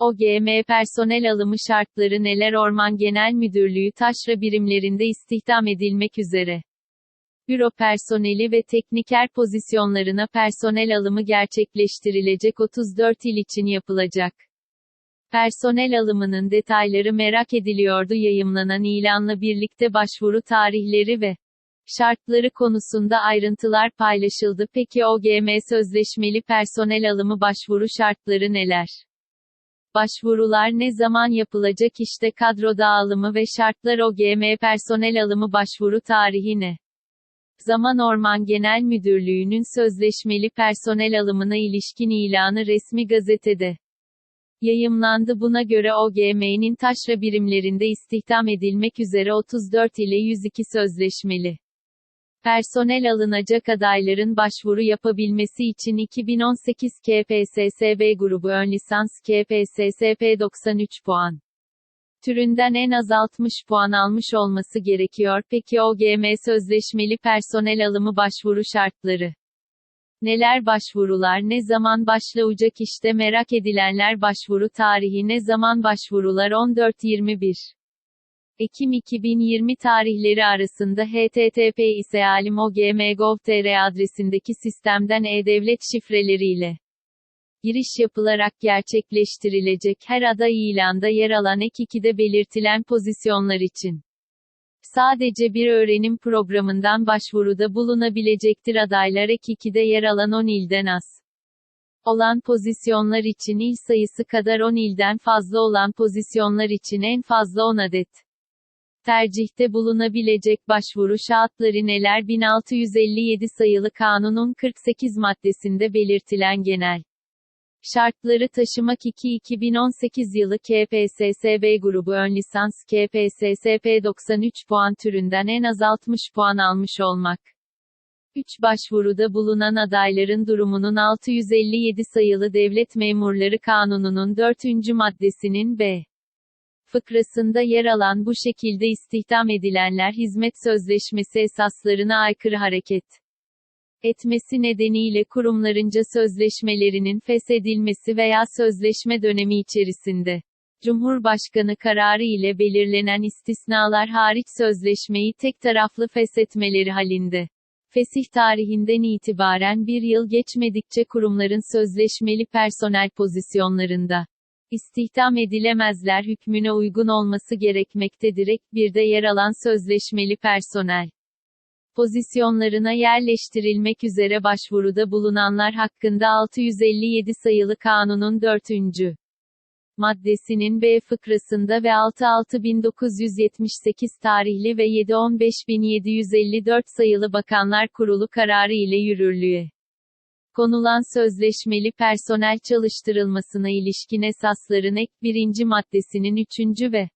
OGM personel alımı şartları neler Orman Genel Müdürlüğü taşra birimlerinde istihdam edilmek üzere. Büro personeli ve tekniker pozisyonlarına personel alımı gerçekleştirilecek 34 il için yapılacak. Personel alımının detayları merak ediliyordu yayımlanan ilanla birlikte başvuru tarihleri ve şartları konusunda ayrıntılar paylaşıldı. Peki OGM sözleşmeli personel alımı başvuru şartları neler? Başvurular ne zaman yapılacak işte kadro dağılımı ve şartlar OGM personel alımı başvuru tarihi ne? Zaman Orman Genel Müdürlüğü'nün sözleşmeli personel alımına ilişkin ilanı resmi gazetede yayımlandı. Buna göre OGM'nin taşra birimlerinde istihdam edilmek üzere 34 ile 102 sözleşmeli personel alınacak adayların başvuru yapabilmesi için 2018 KPSSB grubu ön lisans KPSSP 93 puan. Türünden en az 60 puan almış olması gerekiyor. Peki OGM sözleşmeli personel alımı başvuru şartları? Neler başvurular? Ne zaman başlayacak? İşte merak edilenler başvuru tarihi. Ne zaman başvurular? 14-21 Ekim 2020 tarihleri arasında http ise alim.ogm.gov.tr adresindeki sistemden e-devlet şifreleriyle giriş yapılarak gerçekleştirilecek her aday ilanda yer alan ek 2'de belirtilen pozisyonlar için. Sadece bir öğrenim programından başvuruda bulunabilecektir adaylar ek 2'de yer alan 10 ilden az olan pozisyonlar için il sayısı kadar 10 ilden fazla olan pozisyonlar için en fazla 10 adet tercihte bulunabilecek başvuru şartları neler 1657 sayılı kanunun 48 maddesinde belirtilen genel şartları taşımak 2-2018 yılı KPSSB grubu ön lisans KPSSP 93 puan türünden en az 60 puan almış olmak. 3 başvuruda bulunan adayların durumunun 657 sayılı Devlet Memurları Kanunu'nun 4. maddesinin B fıkrasında yer alan bu şekilde istihdam edilenler hizmet sözleşmesi esaslarına aykırı hareket etmesi nedeniyle kurumlarınca sözleşmelerinin feshedilmesi veya sözleşme dönemi içerisinde Cumhurbaşkanı kararı ile belirlenen istisnalar hariç sözleşmeyi tek taraflı feshetmeleri halinde. Fesih tarihinden itibaren bir yıl geçmedikçe kurumların sözleşmeli personel pozisyonlarında istihdam edilemezler hükmüne uygun olması gerekmektedir. Ek bir de yer alan sözleşmeli personel pozisyonlarına yerleştirilmek üzere başvuruda bulunanlar hakkında 657 sayılı kanunun 4. maddesinin B fıkrasında ve 66978 tarihli ve 715754 sayılı Bakanlar Kurulu kararı ile yürürlüğe konulan sözleşmeli personel çalıştırılmasına ilişkin esasların ek 1. maddesinin 3. ve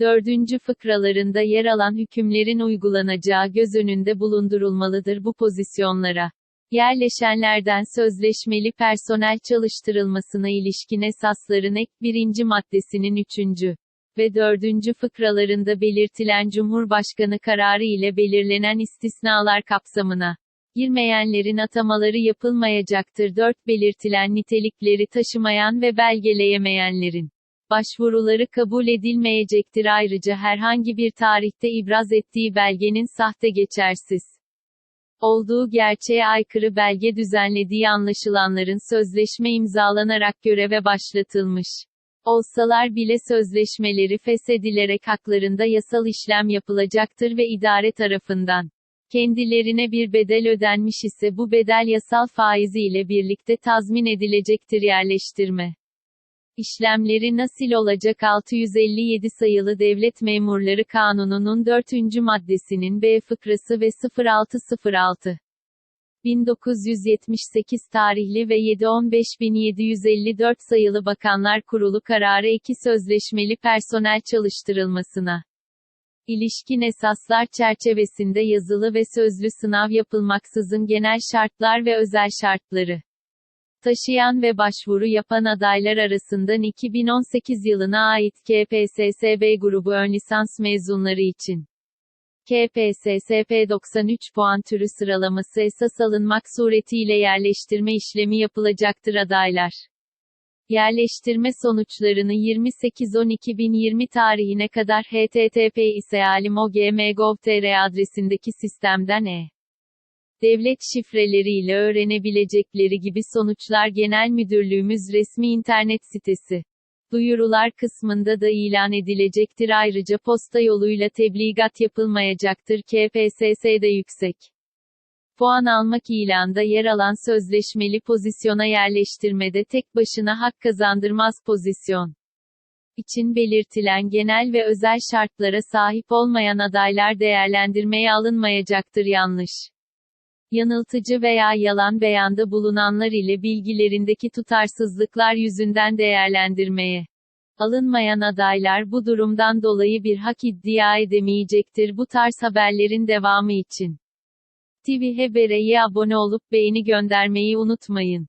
4. fıkralarında yer alan hükümlerin uygulanacağı göz önünde bulundurulmalıdır bu pozisyonlara. Yerleşenlerden sözleşmeli personel çalıştırılmasına ilişkin esasların ek 1. maddesinin 3. ve 4. fıkralarında belirtilen Cumhurbaşkanı kararı ile belirlenen istisnalar kapsamına girmeyenlerin atamaları yapılmayacaktır. 4 belirtilen nitelikleri taşımayan ve belgeleyemeyenlerin başvuruları kabul edilmeyecektir. Ayrıca herhangi bir tarihte ibraz ettiği belgenin sahte geçersiz olduğu gerçeğe aykırı belge düzenlediği anlaşılanların sözleşme imzalanarak göreve başlatılmış olsalar bile sözleşmeleri feshedilerek haklarında yasal işlem yapılacaktır ve idare tarafından kendilerine bir bedel ödenmiş ise bu bedel yasal faizi ile birlikte tazmin edilecektir yerleştirme. İşlemleri nasıl olacak 657 sayılı Devlet Memurları Kanunu'nun 4. maddesinin B fıkrası ve 0606 1978 tarihli ve 7-15-1754 sayılı Bakanlar Kurulu kararı iki sözleşmeli personel çalıştırılmasına ilişkin esaslar çerçevesinde yazılı ve sözlü sınav yapılmaksızın genel şartlar ve özel şartları taşıyan ve başvuru yapan adaylar arasından 2018 yılına ait KPSSB grubu ön lisans mezunları için KPSSP 93 puan türü sıralaması esas alınmak suretiyle yerleştirme işlemi yapılacaktır adaylar. Yerleştirme sonuçlarını 28.10.2020 tarihine kadar http://alim.gm.gov.tr adresindeki sistemden e devlet şifreleriyle öğrenebilecekleri gibi sonuçlar Genel Müdürlüğümüz resmi internet sitesi. Duyurular kısmında da ilan edilecektir ayrıca posta yoluyla tebligat yapılmayacaktır KPSS'de yüksek puan almak ilanda yer alan sözleşmeli pozisyona yerleştirmede tek başına hak kazandırmaz pozisyon için belirtilen genel ve özel şartlara sahip olmayan adaylar değerlendirmeye alınmayacaktır yanlış yanıltıcı veya yalan beyanda bulunanlar ile bilgilerindeki tutarsızlıklar yüzünden değerlendirmeye alınmayan adaylar bu durumdan dolayı bir hak iddia edemeyecektir bu tarz haberlerin devamı için. TV Haber'e abone olup beğeni göndermeyi unutmayın.